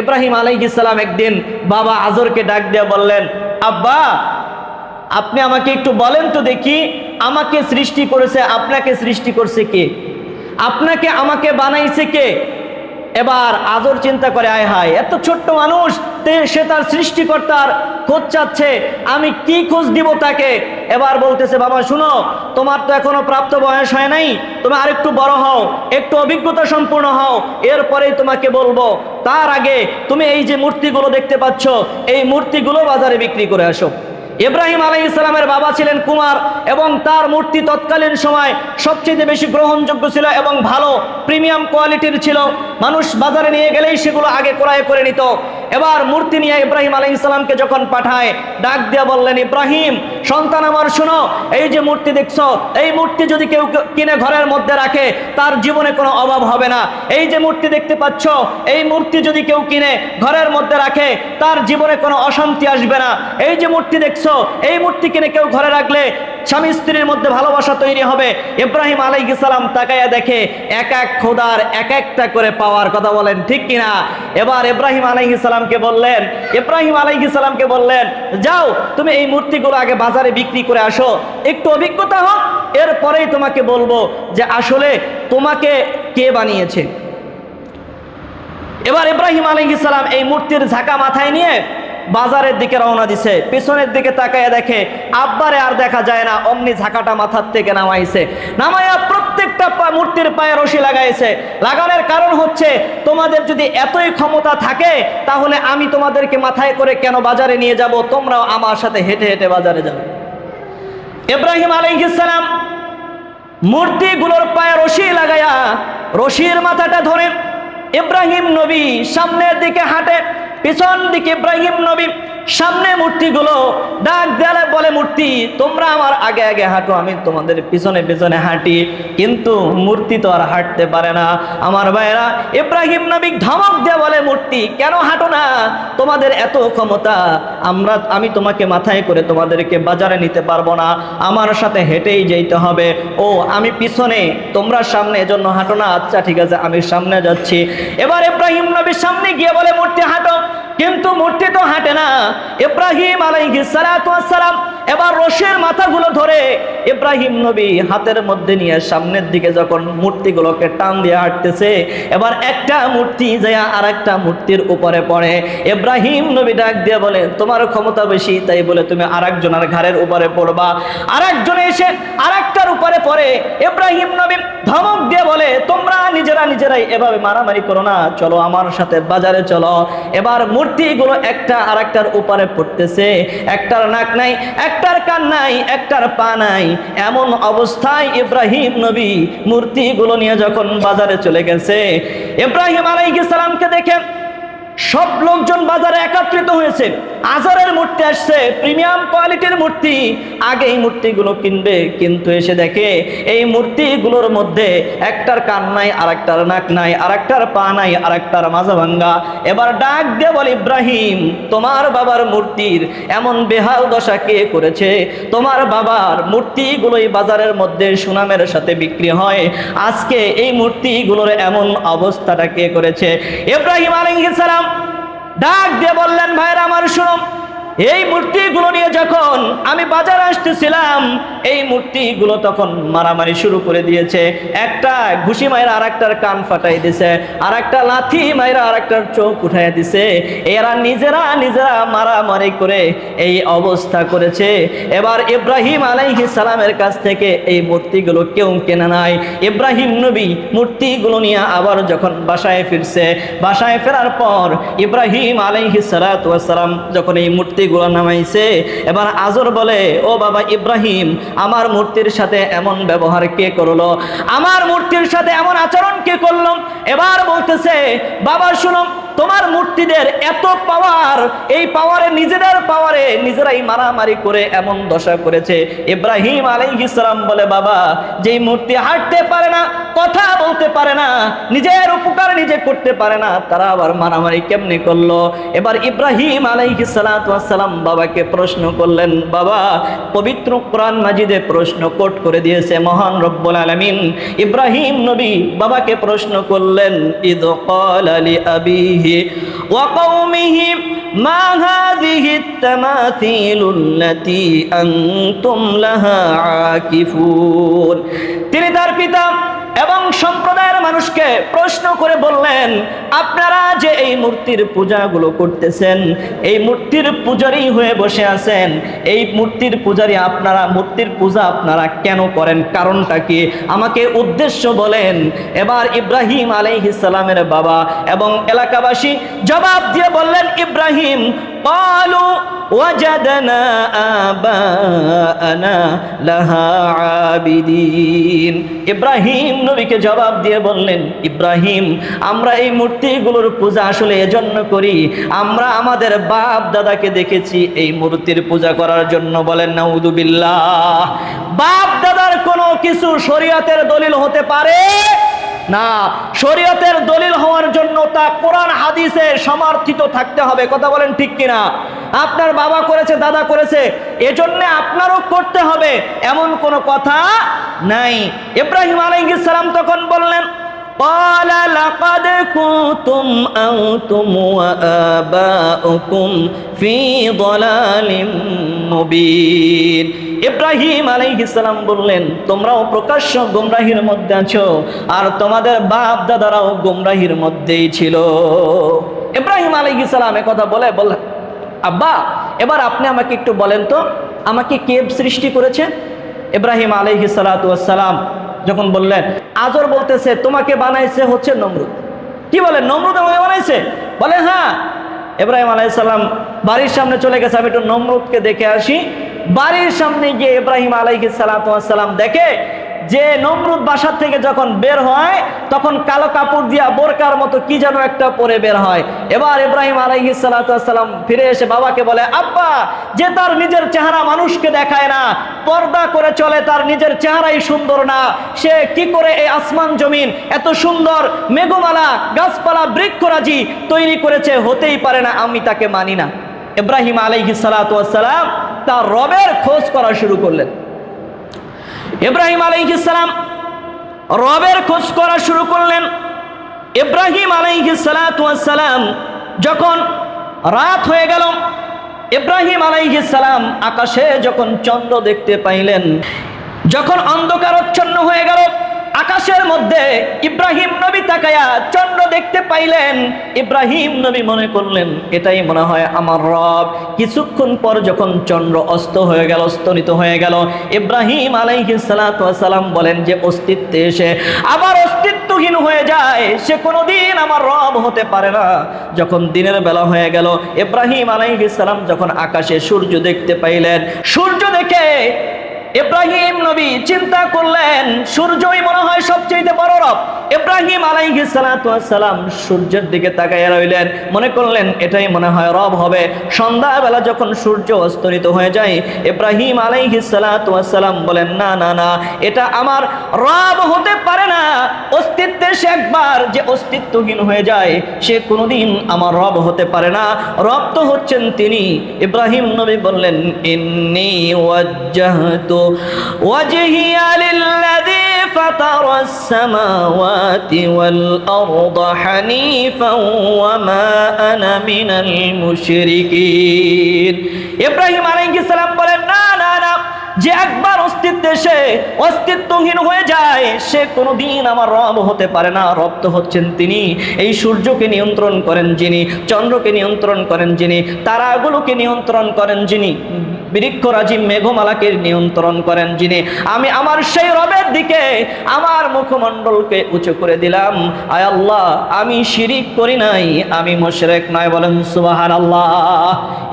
ইব্রাহিম আলাইহিসাল্লাম একদিন বাবা আজরকে ডাক দিয়ে বললেন, আব্বা, আপনি আমাকে একটু বলেন তো দেখি, আমাকে সৃষ্টি করেছে, আপনাকে সৃষ্টি করছে কে? আপনাকে আমাকে বানাইছে কে? এবার আদর চিন্তা করে, আয় হায়, এত ছোট্ট মানুষ সে তার সৃষ্টিকর্তার খোঁজ চাচ্ছে, আমি কি খোঁজ দিব তাকে? এবার বলতেছে, বাবা, শুনো, তোমার তো এখনও প্রাপ্ত বয়স হয় নাই, তুমি আরেকটু বড় হও, একটু অভিজ্ঞতা সম্পূর্ণ হও, এরপরেই তোমাকে বলব, তার আগে তুমি এই যে মূর্তিগুলো দেখতে পাচ্ছ, এই মূর্তিগুলো বাজারে বিক্রি করে আসো। ইব্রাহিম আলাই ইসলামের বাবা ছিলেন কুমার এবং তার মূর্তি তৎকালীন সময় সবচেয়ে বেশি গ্রহণযোগ্য ছিল এবং ভালো, প্রিমিয়াম কোয়ালিটির ছিল। মানুষ বাজারে নিয়ে গেলেই সেগুলো আগে ক্রয় করে নিত। এবার মূর্তি নিয়ে ইব্রাহিম আলাই ইসলামকে যখন পাঠায়, ডাক দিয়া বললেন, ইব্রাহিম, সন্তান আমার, শোনো, এই যে মূর্তি দেখছ, এই মূর্তি যদি কেউ কিনে ঘরের মধ্যে রাখে, তার জীবনে কোনো অভাব হবে না। এই যে মূর্তি দেখতে পাচ্ছ, এই মূর্তি যদি কেউ কিনে ঘরের মধ্যে রাখে, তার জীবনে কোনো অশান্তি আসবে না। এই যে মূর্তি দেখছ এই মূর্তি কিনে কেউ ঘরে রাখলে স্বামী স্ত্রীর মধ্যে ভালোবাসা তৈরি হবে। ইব্রাহিম সালাম তাকায়া দেখে এক এক খোদার এক একটা করে পাওয়ার কথা বলেন, ঠিক কিনা? এবার ইব্রাহিম সালামকে বললেন, ইব্রাহিম সালামকে বললেন, যাও, তুমি এই মূর্তিগুলো আগে বাজারে বিক্রি করে আসো। একটু অভিজ্ঞতা হোক, এরপরেই তোমাকে বলব যে আসলে তোমাকে কে বানিয়েছে। এবার ইব্রাহিম সালাম এই মূর্তির ঝাঁকা মাথায় নিয়ে বাজারের দিকে রওনা দিছে। পিছনের দিকে তাকায় দেখে আব্বারে আর দেখা যায় না, অমনি ঝাঁকাটা মাথার থেকে নামাইছে। নামাইয়া প্রত্যেকটা মূর্তির পায়ে রশি লাগাইছে। লাগানোর কারণ হচ্ছে, তোমাদের যদি এতই ক্ষমতা থাকে, তাহলে আমি তোমাদেরকে মাথায় করে কেন বাজারে নিয়ে যাব? তোমরাও আমার সাথে হেঁটে হেঁটে বাজারে যাবে ইব্রাহিম আলাইহিস সালাম মূর্তিগুলোর পায়ে রশি লাগায়া, রশির মাথাটা ধরে ইব্রাহিম নবী সামনের দিকে হাঁটে। পিছন দিকে ইব্রাহিম নবী সামনে মূর্তিগুলো, ডাক দেয়ালে বলে, মূর্তি, তোমরা আমার আগে আগে হাঁটো, আমি তোমাদের পিছনে পিছনে হাঁটি। কিন্তু মূর্তি তো আর হাঁটতে পারে না। আমার ভাইয়েরা, ইব্রাহিম নবী ধমক দিয়ে বলে, মূর্তি, কেন হাঁটো না? তোমাদের এত ক্ষমতা, আমরা, আমি তোমাকে মাথায় করে তোমাদেরকে বাজারে নিতে পারব না। আমার সাথে হেঁটেই যেতে হবে। ও, আমি পিছনে, তোমরা সামনে, এজন্য হাঁটো না। আচ্ছা ঠিক আছে, আমি সামনে যাচ্ছি। এবার ইব্রাহিম নবীর সামনে গিয়ে বলে, মূর্তি, হাঁটো। কিন্তু মূর্তি তো হাঁটে না। ইব্রাহিম ওয়াস সালাম এবার রশির মাথাগুলো ধরে ইব্রাহিম নবী হাতের মধ্যে নিয়ে সামনের দিকে যখন মূর্তিগুলোকে টান দিয়ে হাঁটতেছে, এবার একটা মূর্তি যায় আর একটা মূর্তির উপরে পড়ে। ইব্রাহিম নবী ডাক দিয়ে বলে, তোমার ক্ষমতা বেশি, তাই বলে তুমি আর একজনের ঘাড়ের উপরে পড়বা। আর একজনে এসে আর একটার উপরে পড়ে। ইব্রাহিম নবী ধমক দিয়ে বলে, তোমরা নিজেরা নিজেরাই এভাবে মারামারি করো না, চলো আমার সাথে বাজারে চলো। এবার মূর্তিগুলো একটা আর একটার উপরে পড়তেছে। একটার নাক নাই, একটার কান নাই, একটার পা নাই। এমন অবস্থায় ইব্রাহিম নবী মূর্তি গুলো নিয়ে যখন বাজারে চলে গেছে, ইব্রাহিম আলাইহিস সালামকে দেখেন সব লোকজন বাজারে একত্রিত হয়েছে। আজারের মূর্তি আসছে, প্রিমিয়াম কোয়ালিটির মূর্তি। আগে এই মূর্তিগুলো কিনবে, কিন্তু এসে দেখে এই মূর্তিগুলোর মধ্যে একটার কান নাই আর একটার নাক নাই আর একটার পা নাই আর একটার মাজা ভাঙ্গা। এবার ডাক দিয়ে বল, ইব্রাহিম, তোমার বাবার মূর্তির এমন বেহাল দশা কে করেছে? তোমার বাবার মূর্তিগুলোই বাজারের মধ্যে সুনামের সাথে বিক্রি হয়। আজকে এই মূর্তিগুলোর এমন অবস্থাটা কে করেছে? ইব্রাহিম আলাইহিস সালাম ডাক দিয়ে বললেন ভাইরা আমার শুনুন। এই মূর্তিগুলো নিয়ে যখন আমি বাজারে আসতেছিলাম, এই মূর্তিগুলো তখন মারামারি শুরু করে দিয়েছে। একটা ঘুষি মায়ের আর একটার কান ফাটাই দিছে আর একটা লাথি মায়ের আর একটার চোখ উঠাই দিছে। এরা নিজেরা নিজেরা মারামারি করে এই অবস্থা করেছে। এবার ইব্রাহিম আলাইহি সালামের কাছ থেকে এই মূর্তিগুলো কেউ কেনে নাই। ইব্রাহিম নবী মূর্তিগুলো নিয়ে আবার যখন বাসায় ফিরছে, বাসায় ফেরার পর ইব্রাহিম আলাইহি সালাম যখন এই মূর্তিগুলো নামাইছে। এবার আজর বলে, ও বাবা ইব্রাহিম, আমার মূর্তির সাথে এমন ব্যবহার কে করল? আমার মূর্তির সাথে এমন আচরণ কে করল? এবার বলতেছে, বাবা শুনো তোমার মূর্তিদের এত পাওয়ার এই পাওয়ারে নিজেদের পাওয়ারে নিজেরাই মারামারি করে এমন দশা করেছে। ইব্রাহিম আলাইহিস সালাম বলে, বাবা, যেই মূর্তি হাঁটতে পারে না, কথা বলতে পারে না, নিজের উপকার নিজে করতে পারে না, তারা আবার মারামারি কেমনে করল? এবার ইব্রাহিম আলাইহিস সালাম বাবাকে প্রশ্ন করলেন, বাবা, পবিত্র কোরআন মাজিদে প্রশ্ন কোট করে দিয়েছে মহান রব্বুল আলামিন। ইব্রাহিম নবী বাবাকে প্রশ্ন করলেন, ইদ ক্বালা লি আবিহি وقومه وقومه ما هذه التماثيل التي أنتم لها عاكفون تري دار এবং সম্প্রদায়ের মানুষকে প্রশ্ন করে বললেন, আপনারা যে এই মূর্তির পূজাগুলো করতেছেন, এই মূর্তির পূজারি হয়ে বসে আছেন, এই মূর্তির পূজারি আপনারা, মূর্তির পূজা আপনারা কেন করেন? কারণটা কি? আমাকে উদ্দেশ্য বলেন, এবার ইব্রাহিম আলাইহিস সালামের বাবা এবং এলাকাবাসী জবাব দিয়ে বললেন, ইব্রাহিম قالوا وجدنا آباءنا لها عابدين ইব্রাহিম নবীকে জবাব দিয়ে বললেন ইব্রাহিম আমরা এই মূর্তিগুলোর পূজা আসলে এজন্য করি আমরা আমাদের বাপ দাদাকে দেখেছি এই মূর্তির পূজা করার জন্য বলেন নাউদুবিল্লাহ বাপ দাদার কোনো কিছু শরীয়তের দলিল হতে পারে না, শরীয়তের দলিল হওয়ার জন্য তা কোরআন, হাদিসে সমর্থিত থাকতে হবে। কথা বলেন ঠিক কিনা? আপনার বাবা করেছে, দাদা করেছে, এজন্য আপনারও করতে হবে। এমন কোনো কথা নাই। ইব্রাহিম আলাইহিস সালাম তখন বললেন قال لقد كنتم أنتم وآباؤكم في ضلال মুবিন ইব্রাহিম আলাইহিসসালাম বললেন তোমরাও প্রকাশ্য গোমরাহির মধ্যে আছো আর তোমাদের বাপ দাদারাও গোমরাহির মধ্যেই ছিল ইব্রাহিম আলাইহিসসালাম কথা বলে বললেন আব্বা এবার আপনি আমাকে একটু বলেন তো আমাকে কে সৃষ্টি করেছে ইব্রাহিম আলাইহি সালাম যখন বললেন, আজর বলতেছে, তোমাকে বানাইছে হচ্ছে নমরুদ। কি বলে নমরুদ আমাকে বানাইছে? বলে হ্যাঁ। এব্রাহিম আলাইসাল্লাম বাড়ির সামনে চলে গেছে, আমি একটু নমরুদকে দেখে আসি। বাড়ির সামনে গিয়ে ইব্রাহিম সালাম সালাম দেখে যে নমরুদ বাসার থেকে যখন বের হয়, তখন কালো কাপড় দিয়া বোরকার মতো কি যেন একটা পরে বের হয়। এবার ইব্রাহিম আলাইহি সালাম ফিরে এসে বাবাকে বলে, আব্বা, যে তার নিজের চেহারা মানুষকে দেখায় না, পর্দা করে চলে তার নিজের চেহারাই সুন্দর না। সে কি করে এই আসমান জমিন, এত সুন্দর মেঘমালা, গাছপালা, বৃক্ষরাজি তৈরি করেছে হতেই পারে না, আমি তাকে মানি না। ইব্রাহিম আলাইহি সালাম তার রবের খোঁজ করা শুরু করলেন। ইব্রাহিম আলাইহিসালাম রবের খোঁজ করা শুরু করলেন। ইব্রাহিম আলাইহিসালাম যখন রাত হয়ে গেল, ইব্রাহিম আলাইহিসালাম আকাশে যখন চন্দ্র দেখতে পাইলেন, যখন অন্ধকারচ্ছন্ন হয়ে গেল আকাশের মধ্যে ইব্রাহিম নবী তাকায়া চন্দ্র দেখতে পাইলেন। ইব্রাহিম নবী মনে করলেন, এটাই মনে হয় আমার রব। কিছুক্ষণ পর যখন চন্দ্র অস্ত হয়ে গেল স্তনিত হয়ে গেল, ইব্রাহিম আলাইহিসালাম বলেন যে, অস্তিত্বে এসে আবার অস্তিত্বহীন হয়ে যায়, সে কোনোদিন আমার রব হতে পারে না। যখন দিনের বেলা হয়ে গেল, ইব্রাহিম আলাইহিসালাম যখন আকাশে সূর্য দেখতে পাইলেন, সূর্য দেখে ইব্রাহিম নবী চিন্তা করলেন, সূর্যই মনে হয় সবচেয়ে বড় রব। ইব্রাহিম আলাইহি সালাম সূর্যের দিকে তাকাইয়া রইলেন, মনে করলেন, এটাই মনে হয় রব হবে। সন্ধ্যাবেলা যখন সূর্য অস্তরিত হয়ে যায়, ইব্রাহিম আলাইহি সালাম বলেন, না না না, এটা আমার রব হতে পারে না। অস্তিত্বে সে একবার যে অস্তিত্বহীন হয়ে যায়, সে কোনোদিন আমার রব হতে পারে না। রব তো হচ্ছেন তিনি। ইব্রাহিম নবী বললেন, ইন্নি ওয়াজ্জাহতু وجهي للذي فطر السماوات والأرض حنيفا وما أنا من المشركين ইব্রাহিম আলাইহিস সালাম বলেন না না না যে একবার অস্তিত্বে সে অস্তিত্বহীন হয়ে যায় সে কোনোদিন আমার রব হতে পারে না রব তো হচ্ছেন তিনি এই সূর্যকে নিয়ন্ত্রণ করেন যিনি চন্দ্রকে নিয়ন্ত্রণ করেন যিনি তারাগুলোকে নিয়ন্ত্রণ করেন যিনি বৃক্ষরাজি মেঘমালাকে নিয়ন্ত্রণ করেন যিনি। আমি আমার সেই রবের দিকে, আমার মুখমণ্ডলকে উঁচু করে দিলাম। আয় আল্লাহ, আমি শিরিক করি নাই, আমি মোশরেক নয় বলেন সুবাহান আল্লাহ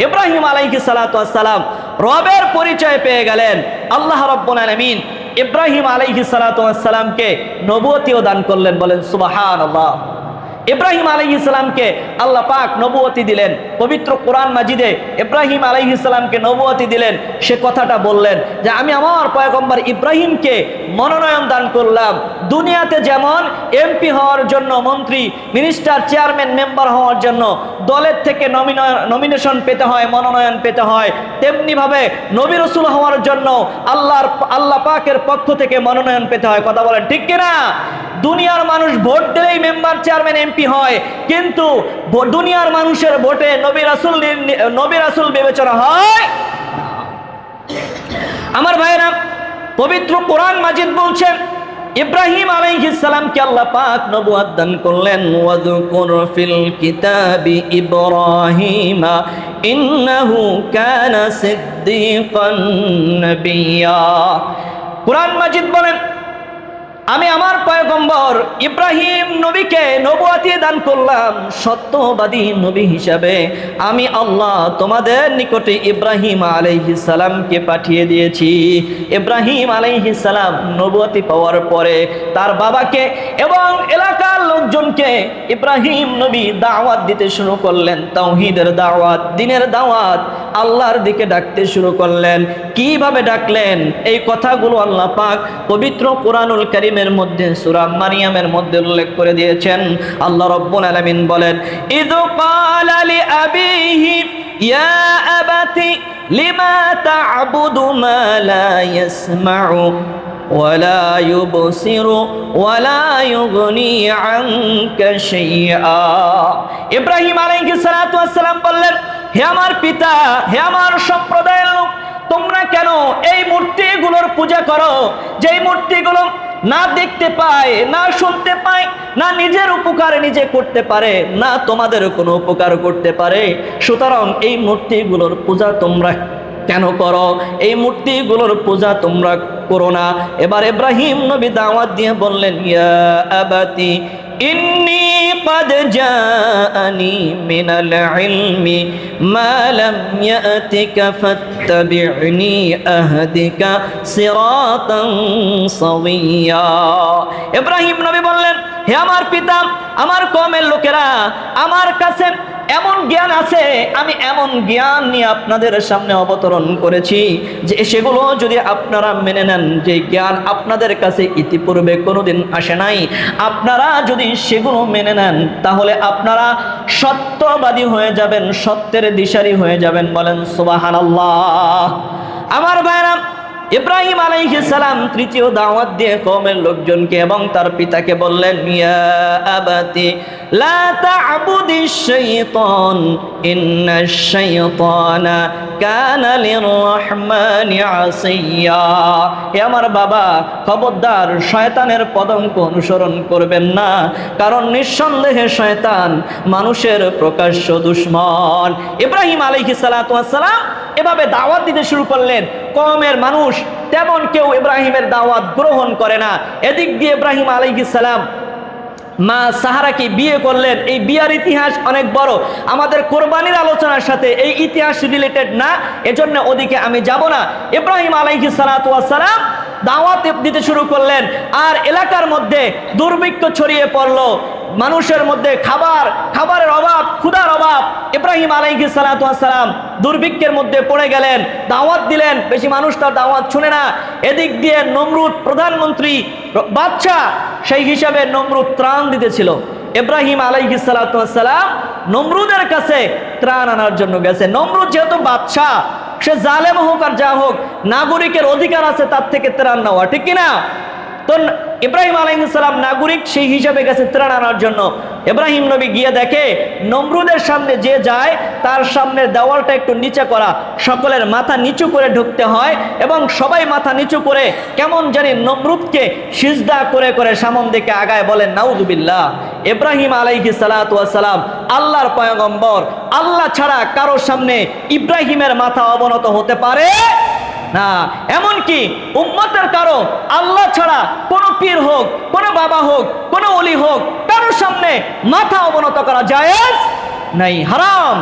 ইব্রাহিম আলাইহি সালাম রবের পরিচয় পেয়ে গেলেন। আল্লাহ রব্বুল আলামিন ইব্রাহিম আলাইহি সালামকে নবুয়তিও দান করলেন বলেন সুবাহান আল্লাহ ইব্রাহিম আলাই ইসলামকে আল্লাহ পাক নবুয়তি দিলেন। পবিত্র কোরআন মাজিদে ইব্রাহিম আলাই ইসলামকে নবুয়তি দিলেন। সে কথাটা বললেন যে, আমি আমার পয়গম্বর ইব্রাহিমকে মনোনয়ন দান করলাম। দুনিয়াতে যেমন এমপি হওয়ার জন্য, মন্ত্রী মিনিস্টার চেয়ারম্যান মেম্বার হওয়ার জন্য দলের থেকে নমিনেশন পেতে হয়, মনোনয়ন পেতে হয়, তেমনিভাবে নবী রসুল হওয়ার জন্য আল্লাহর, আল্লাহ পাকের পক্ষ থেকে মনোনয়ন পেতে হয়। কথা বলেন ঠিক কিনা? দুনিয়ার মানুষ ভোট দিলেই মেম্বার চেয়ারম্যান এমপি হয়, কিন্তু দুনিয়ার মানুষের ভোটে নবী রাসুল নবী রাসুল বিবেচনা হয় আমার ভাইরা পবিত্র কোরআন মাজিদ বলছেন ইব্রাহিম আলাইহিসসালামকে আল্লাহ পাক নবুয়াত দান করলেন, ওয়াযকুর ফিল কিতাবি ইব্রাহিম, ইন্নাহু কানা সিদ্দীকান নবিয়্যা কুরআন মাজিদ বলেন আমি আমার পয়গম্বর ইব্রাহিম নবীকে নবুয়াতি দান করলাম, সত্যবাদী নবী হিসাবে। আমি আল্লাহ তোমাদের নিকটে ইব্রাহিম সালামকে পাঠিয়ে দিয়েছি। ইব্রাহিম সালাম নবুয়াতি পাওয়ার পরে তার বাবাকে এবং এলাকার লোকজনকে ইব্রাহিম নবী দাওয়াত দিতে শুরু করলেন, তাওহীদের দাওয়াত, দিনের দাওয়াত আল্লাহর দিকে ডাকতে শুরু করলেন। কীভাবে ডাকলেন? এই কথাগুলো আল্লাহ পাক পবিত্র কোরআনুল কারীমের মধ্যে সূরা মারিয়ামের মধ্যে উল্লেখ করে দিয়েছেন আল্লাহ রব্বুল আলামিন বলেন ইদ ক্বালা লিআবিহি ইয়া আবাতি লিমা তা'বুদু মা লা ইয়াসমা'ু ولا يبصر ولا يغني عنك شيئا ইব্রাহিম আলাইহিস সালাতু ওয়াস সালাম বললেন হে আমার পিতা হে আমার সম্প্রদায়ের লোক তোমরা কেন এই মূর্তিগুলোর পূজা করো যেই মূর্তিগুলো না দেখতে পায়, না শুনতে পায়, না নিজের উপকার নিজে করতে পারে, না তোমাদের কোনো উপকার করতে পারে। সুতরাং এই মূর্তিগুলোর পূজা তোমরা কেন করো? এই মূর্তিগুলোর পূজা তোমরা করো না। এবার ইব্রাহিম নবী দাওয়াত দিয়ে বললেন, ইয়া আবাতি, ইন্নি قد جاءني من العلم ما لم يأتك فاتبعني أهدك صراطا سويا ইব্রাহিম নবী বললেন হে আমার পিতা আমার কমের লোকেরা আমার কাছে এমন জ্ঞান আছে, আমি এমন জ্ঞান নিয়ে আপনাদের সামনে অবতরণ করেছি যে সেগুলো যদি আপনারা মেনে নেন, যে জ্ঞান আপনাদের কাছে ইতিপূর্বে কোনোদিন আসে নাই, আপনারা যদি সেগুলো মেনে নেন, তাহলে আপনারা সত্যবাদী হয়ে যাবেন, সত্যের দিশারি হয়ে যাবেন বলেন সুবাহান আমার ভাইরা ইব্রাহিম আলাইহিস সালাম তৃতীয় দাওয়াত দিয়ে কওমের লোকজনকে এবং তার পিতাকে বললেন, ইয়া আবাতি, লা তা'বুদিশ শাইতান ইন্নাশ শাইতানা কানা লিররহমানি আসিয়া। হে আমার বাবা, খবরদার, শয়তানের পদঙ্ক অনুসরণ করবেন না, কারণ নিঃসন্দেহে শয়তান মানুষের প্রকাশ্য দুশ্মন। ইব্রাহিম আলাইহিস সালাতু ওয়াস সালাম এভাবে দাওয়াত দিতে শুরু করলেন। কমের মানুষ তেমন কেউ ইব্রাহিমের দাওয়াত গ্রহণ করে না। এদিক দিয়ে ইব্রাহিম আলাইহিস সালাম মা সাহারাকে বিয়ে করলেন। এই বিয়ার ইতিহাস অনেক বড়। আমাদের কোরবানির আলোচনার সাথে এই ইতিহাস রিলেটেড না। এজন্য ওদিকে আমি যাব না। ইব্রাহিম আলাইহি সালাতু সালাম দাওয়াত দিতে শুরু করলেন। আর এলাকার মধ্যে দুর্ভিক্ষ ছড়িয়ে পড়ল। মানুষের মধ্যে খাবার, খাবারের অভাব, ক্ষুধার অভাব। ইব্রাহিম আলাইহি সালাতু সালাম দুর্ভিক্ষের মধ্যে পড়ে গেলেন, দাওয়াত দিলেন, বেশি মানুষ তার দাওয়াত শুনে না। এদিক দিয়ে নমরুদ প্রধানমন্ত্রী বাচ্চা সেই হিসাবে নমরুদ ত্রাণ দিতেছিল। ইব্রাহিম আলাইহি সালাম নমরুদের কাছে ত্রাণ আনার জন্য গেছে। নমরুদ যেহেতু বাচ্চা সে জালেম হোক আর যা হোক, নাগরিকের অধিকার আছে তার থেকে ত্রাণ নেওয়া, ঠিক কিনা? তো ইব্রাহিম আলাইসালাম নাগরিক সেই হিসাবে গেছে ত্রাণ আনার জন্য। ইব্রাহিম নবী গিয়ে দেখে নমরুদের সামনে যে যায়, তার সামনের দেওয়ালটা একটু নিচে করা। সকলের মাথা নিচু করে ঢুকতে হয় এবং সবাই মাথা নিচু করে কেমন জানি নমরুদকে সিজদা করে করে সামন দিকে আগায় বলেন নাউজুবিল্লাহ। ইব্রাহিম আলাইহি সালাম আল্লাহর পয়গম্বর। আল্লাহ ছাড়া কারোর সামনে ইব্রাহিমের মাথা অবনত হতে পারে না, এমনকি উম্মতের কারও আল্লাহ ছাড়া কোনো পীর হোক, কোনো বাবা হোক, কোনো অলি হোক, কারোর সামনে মাথা অবনত করা জায়েজ নাই, হারাম।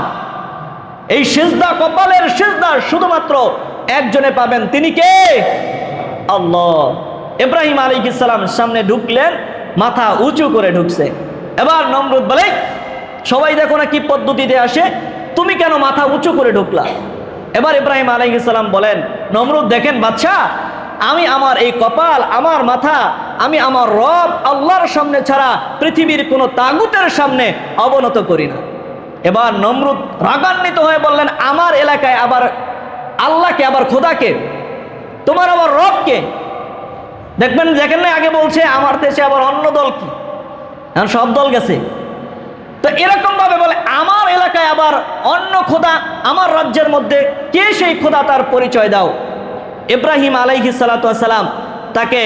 এই সিজদা, কপালের সিজদা শুধুমাত্র একজনে পাবেন, তিনি কে? আল্লাহ। ইব্রাহিম আলী সালাম সামনে ঢুকলেন, মাথা উঁচু করে ঢুকছে। এবার নমরুদ বলে, সবাই দেখো না কি পদ্ধতিতে আসে, তুমি কেন মাথা উঁচু করে ঢুকলা? এবার ইব্রাহিম আলাইহিস সালাম বলেন নমরুদ দেখেন বাচ্চা আমি আমার এই কপাল, আমার মাথা, আমি আমার রব আল্লাহর সামনে ছাড়া পৃথিবীর কোনো তাগুতের সামনে অবনত করি না। এবার নমরুদ রাগান্বিত হয়ে বললেন, আমার এলাকায় আবার আল্লাহকে, আবার খোদাকে, তোমার আবার রবকে? দেখবেন দেখেন না আগে বলছে, আমার দেশে আবার অন্য দল কি? সব দল গেছে। তো এরকম ভাবে বলে, আমার এলাকায় আবার অন্য খোদা আমার রাজ্যের মধ্যে কে সেই খোদা তার পরিচয় দাও? ইব্রাহিম আলাইহি সালাম তাকে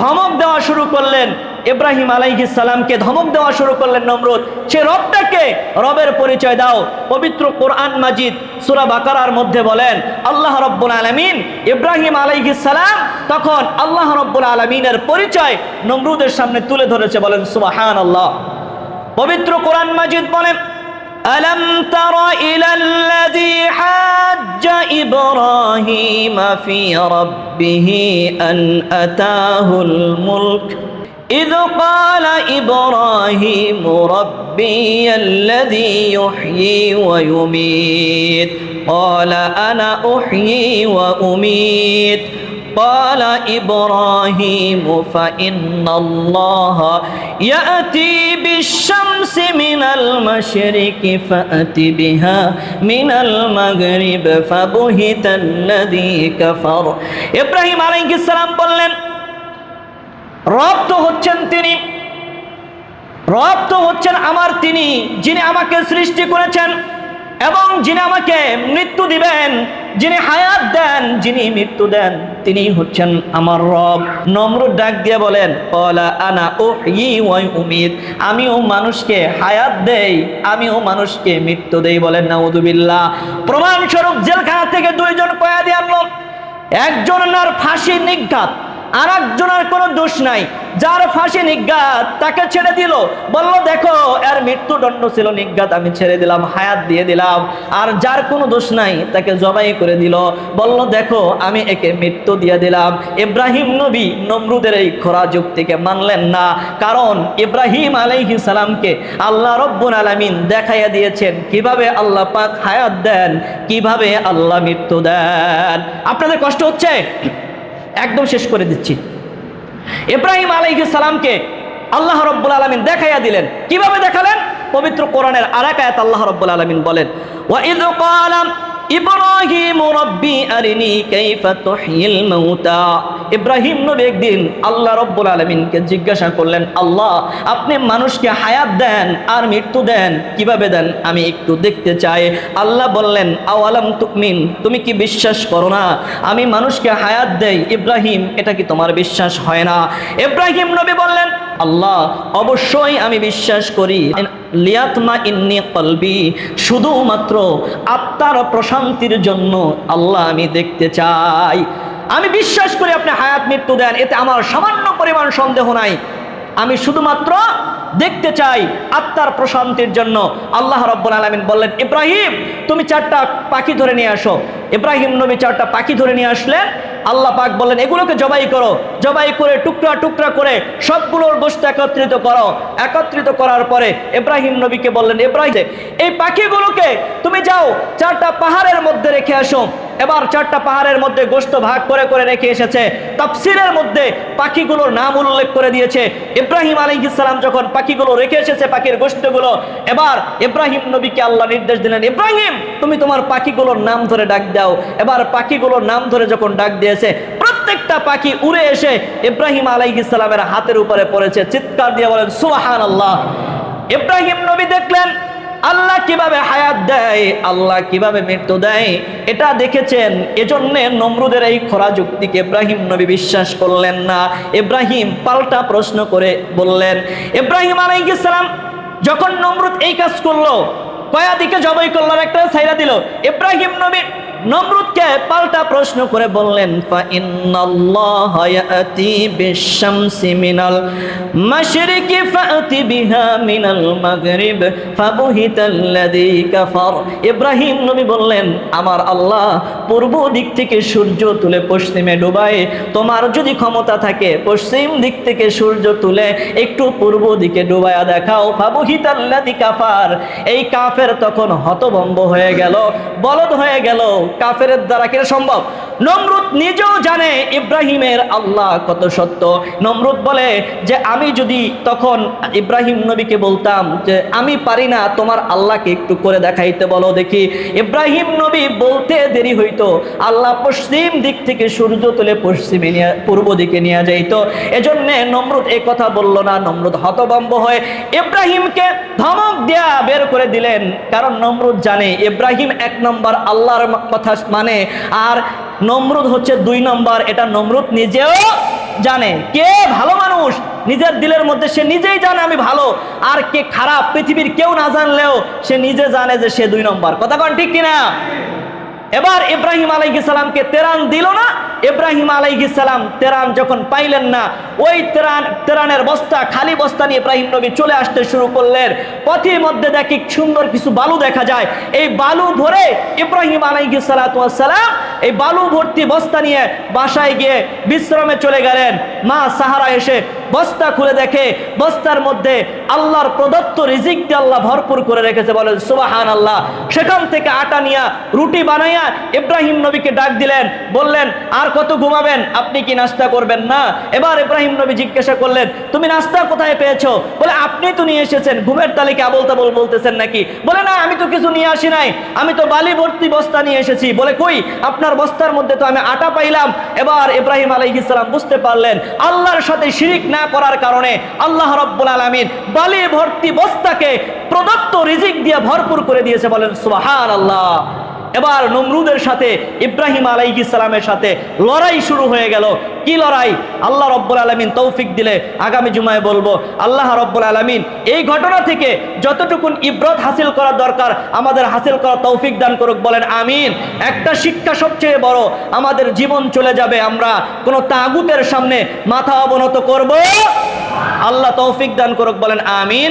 ধমক দেওয়া শুরু করলেন। ইব্রাহিম আলাইহি সালামকে ধমক দেওয়া শুরু করলেন নমরুদ। সে রবটাকে রবের পরিচয় দাও। পবিত্র কোরআন মাজিদ সূরা বাকারার মধ্যে বলেন, আল্লাহ রব্বুল আলামিন। ইব্রাহিম আলাইহি সালাম তখন আল্লাহ রব্বুল আলামিনের পরিচয় নমরুদের সামনে তুলে ধরেছে, বলেন, সুবহানাল্লাহ। পবিত্র কোরআন মাজিদ বলেন ألم تر إلى الذي حاج إبراهيم في ربه أن أتاه الملك إذ قال إبراهيم ربي الذي يحيي ويميت قال أنا أحيي وأميت قال إبراهيم فإن الله يأتي بالشمس من المشرق فأت بها من المغرب فبهت الذي كفر إبراهيم عليه السلام বললেন রব তো হচ্ছেন তিনি রব তো হচ্ছেন আমার তিনি যিনি আমাকে সৃষ্টি করেছেন এবং যিনি আমাকে মৃত্যু দিবেন যিনি হায়াত দেন, যিনি মৃত্যু দেন, তিনি হচ্ছেন আমার রব। নম্র ডাক দিয়ে বলেন, কলা আনা ও ওয়াই উমিদ আমিও মানুষকে হায়াত দেই, আমিও মানুষকে মৃত্যু দেই বলেন না উদুবিল্লা প্রমাণস্বরূপ জেলখানা থেকে দুইজন কয়াদি আনলো। একজনের ফাঁসি নিঘাত। আর একজনের কোনো দোষ নাই। যার ফাঁসি নিজ্ঞাত, তাকে ছেড়ে দিল। বলল, দেখো, এর মৃত্যুদণ্ড ছিল নিজ্ঞাত, আমি ছেড়ে দিলাম, হায়াত দিয়ে দিলাম। আর যার কোনো দোষ নাই, তাকে জবাই করে দিল। বলল, দেখো, আমি একে মৃত্যু দিয়ে দিলাম। ইব্রাহিম নবী নমরুদের এই খোরা যুক্তিকে মানলেন না। কারণ ইব্রাহিম আলাইহি সালামকে আল্লাহ রব্বুল আলামিন দেখাইয়া দিয়েছেন, কীভাবে আল্লাহ পাক হায়াত দেন, কীভাবে আল্লাহ মৃত্যু দেন। আপনাদের কষ্ট হচ্ছে? একদম শেষ করে দিচ্ছি। ইব্রাহিম আলাইহ সালামকে আল্লাহ রব্বুল আলমিন দেখাইয়া দিলেন। কীভাবে দেখালেন? পবিত্র কোরআনের আর এক আয়াত আল্লাহ রব্বুল আলমিন বলেন ইব্রাহিম রব্বি আরিনি কাইফা তুহয়িল মাউতা। ইব্রাহিম নবী একদিন আল্লাহ রব্বুল আলমিনকে জিজ্ঞাসা করলেন, আল্লাহ, আপনি মানুষকে হায়াত দেন আর মৃত্যু দেন, কীভাবে দেন? আমি একটু দেখতে চাই। আল্লাহ বললেন, আওয়ালাম তুমিন, তুমি কি বিশ্বাস করো না? আমি মানুষকে হায়াত দেই, ইব্রাহিম, এটা কি তোমার বিশ্বাস হয় না? ইব্রাহিম নবী বললেন, আল্লাহ, অবশ্যই আমি বিশ্বাস করি। লিয়াতমা ইন্নি কলবি, শুধুমাত্র আত্মার প্রশান্তির জন্য আল্লাহ আমি দেখতে চাই। আমি বিশ্বাস করি আপনি হায়াত মৃত্যু দেন, এতে আমার সামান্য পরিমাণ সন্দেহ নাই। আমি শুধুমাত্র দেখতে চাই আত্মার প্রশান্তির জন্য। আল্লাহ রব্বুল আলমিন বললেন, ইব্রাহিম, তুমি চারটা পাখি ধরে নিয়ে আসো। ইব্রাহিম নবী চারটা পাখি ধরে নিয়ে আসলেন। আল্লাহ পাক বলেন, এগুলোকে জবাই করো, জবাই করে টুকরা টুকরা করে সবগুলোর বস্তু একত্রিত করো। একত্রিত করার পরে এব্রাহিম নবীকে বললেন, ইব্রাহিম, এই পাখিগুলোকে তুমি যাও, চারটা পাহাড়ের মধ্যে রেখে আসো। এবার চারটা পাহাড়ের মধ্যে গোস্ত ভাগ করে করে রেখে এসেছে। তাফসিরের মধ্যে পাখিগুলোর নাম উল্লেখ করে দিয়েছে। ইব্রাহিম আলাইহিসসালাম যখন পাখিগুলো রেখে এসেছে, পাখির গোস্তগুলো এবার ইব্রাহিম নবীকে আল্লাহ নির্দেশ দিলেন, ইব্রাহিম, তুমি তোমার পাখিগুলোর নাম ধরে ডাক দাও। এবার পাখিগুলোর নাম ধরে যখন ডাক দিয়েছে, প্রত্যেকটা পাখি উড়ে এসে ইব্রাহিম আলাইহিসসালামের হাতের উপরে পড়েছে। চিৎকার দিয়ে বলেন সুহান আল্লাহ ইব্রাহিম নবী দেখলেন আল্লাহ কীভাবে হায়াত দেয়, আল্লাহ কীভাবে মৃত্যু দেয়, এটা দেখেছেন। এজন্যে নমরুদের এই খরা যুক্তিকে ইব্রাহিম নবী বিশ্বাস করলেন না। ইব্রাহিম পাল্টা প্রশ্ন করে বললেন, ইব্রাহিম আলাইহিস সালাম যখন নমরুদ এই কাজ করল, কয়া দিকে জবাই করল একটা সাইরা দিল, ইব্রাহিম নবী নমরুদকে পাল্টা প্রশ্ন করে বললেন ইব্রাহিম নবী বললেন, আমার আল্লাহ পূর্ব দিক থেকে সূর্য তুলে পশ্চিমে ডুবায়। তোমার যদি ক্ষমতা থাকে, পশ্চিম দিক থেকে সূর্য তুলে একটু পূর্ব দিকে ডুবায়া দেখাও। ফাবুহিতাল্লাযী কাফার। এই কাফের তখন হতভম্ব হয়ে গেল, বলদ হয়ে গেল। কাফেরের দ্বারা কিনা সম্ভব? নমরুদ নিজেও জানে ইব্রাহিমের আল্লাহ কত সত্য। নমরুদ বলে যে, আমি যদি তখন ইব্রাহিম নবীকে বলতাম যে, আমি পারি না তোমার আল্লাহকে একটু করে দেখাইতে, বলো দেখি। ইব্রাহিম নবী বলতে দেরি হইতো। আল্লাহ পশ্চিম দিক থেকে সূর্য তুলে পশ্চিমে নিয়ে, পূর্ব দিকে নিয়ে যাইতো। এজন্যে নমরুদ এই কথা বলল না। নমরুদ হতবম্ব হয়ে ইব্রাহিমকে ধমক দেয়া বের করে দিলেন। কারণ নমরুদ জানে, ইব্রাহিম এক নম্বর আল্লাহর কথা মানে আর নমরুদ হচ্ছে দুই নম্বর, এটা নমরুদ নিজেও জানে। কে ভালো মানুষ? নিজের দিলের মধ্যে সে নিজেই জানে আমি ভালো। আর কে খারাপ? পৃথিবীর কেউ না জানলেও সে নিজে জানে যে সে দুই নম্বর। কথা কন ঠিক কিনা? এবার ইব্রাহিম আলাইহিস সালামকে তেরান দিল না? ইব্রাহিম আলাইহিস সালাম তেরান যখন পাইলেন না, ওই তেরান, তেরানের বস্তা, খালি বস্তা নিয়ে ইব্রাহিম নবী চলে আসতে শুরু করলেন। পথের মধ্যে দেখি সুন্দর কিছু বালু দেখা যায়। এই বালু ভরে ইব্রাহিম আলাইহিস সালাম এই বালু ভর্তি বস্তা নিয়ে বাসায় গিয়ে বিশ্রামে চলে গেলেন। মা সাহারা এসে বস্তা খুলে দেখে, বস্তার মধ্যে আল্লাহর প্রদত্ত রিজিক দিয়ে আল্লাহ ভরপুর করে রেখেছে। বলেন সুবাহান আল্লাহ সেখান থেকে আটা নিয়ে রুটি বানাইয়া ইব্রাহিম নবীকে ডাক দিলেন, বললেন, আর কত ঘুমাবেন? আপনি কি নাস্তা করবেন না? এবার ইব্রাহিম নবী জিজ্ঞাসা করলেন, তুমি নাস্তা কোথায় পেয়েছ? বলে, আপনি তো নিয়ে এসেছেন, ঘুমের তালিকা আবল তাবল বলতেছেন নাকি? বলে, না, আমি তো কিছু নিয়ে আসি নাই। আমি তো বালি ভর্তি বস্তা নিয়ে এসেছি। বলে, কই? আপনার বস্তার মধ্যে তো আমি আটা পাইলাম। এবার ইব্রাহিম আলাইহিস সালাম বুঝতে পারলেন, আল্লাহর সাথে শিরিক না করার কারণে আল্লাহ রব্বুল আলামিন বালি ভর্তি বস্তাকে প্রদত্ত রিজিক দিয়ে ভরপুর করে দিয়েছে বলেন সুবহান আল্লাহ এবার নমরুদের সাথে, ইব্রাহিম আলাইহিস ইসলামের সাথে লড়াই শুরু হয়ে গেল। কি লড়াই? আল্লাহ রব্বুল আলমিন তৌফিক দিলে আগামী জুমায় বলব, আল্লাহ রব্বুল আলমিন এই ঘটনা থেকে যতটুকুন ইব্রত হাসিল করা দরকার, আমাদের হাসিল করা তৌফিক দান করুক, বলেন আমিন। একটা শিক্ষা সবচেয়ে বড়, আমাদের জীবন চলে যাবে, আমরা কোনো তাগুতের সামনে মাথা অবনত করব। আল্লাহ তৌফিক দান করুক, বলেন আমিন।